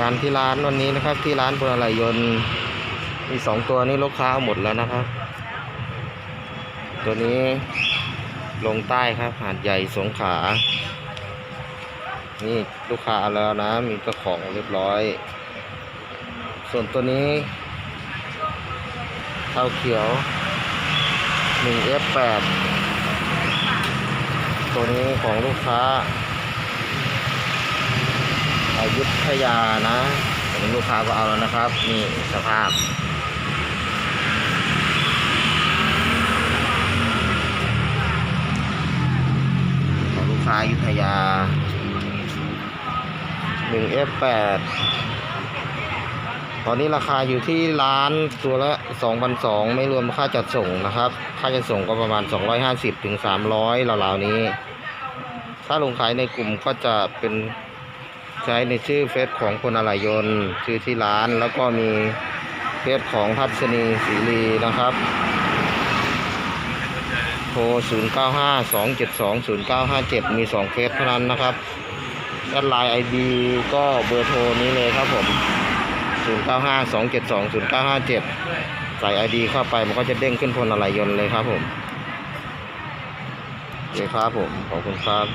งานที่ร้านวันนี้นะครับ ที่ร้านพลอะไรยนต์มีสองตัวนี้ลูกค้าหมดแล้วนะครับ ตัวนี้ลงใต้ครับหาดใหญ่สงขา นี่ลูกค้าแล้วนะ มีเจ้าของเรียบร้อย ส่วนตัวนี้เท้าเขียว 1F8 ตัวนี้ของลูกค้า ยุทธยานะตัวนี้ลูกค้าก็เอาแล้วนะครับ นี่สภาพ ของลูกค้ายุธยา 1F8 ตอนนี้ราคาอยู่ที่ร้านตัวละ 2,200 ไม่รวมค่าจัดส่งนะครับ ค่าจัดส่งก็ประมาณ 250ถึง300ราวๆนี้ ถ้าลงขายในกลุ่มก็จะเป็น ใช้ในชื่อเฟซของคนอะไรยนต์ชื่อที่ร้านแล้วก็มีเฟซของทัศนีศรีรีนะครับ โทร 0952720957 มี 2 เฟซเท่านั้นนะครับแอดไลน์ไอดีก็เบอร์โทรนี้เลยครับผม 0952720957 ใส่ไอดีเข้าไปมันก็จะเด้งขึ้นพลอะไรยนต์เลยครับผมโอเคครับผม ขอบคุณครับ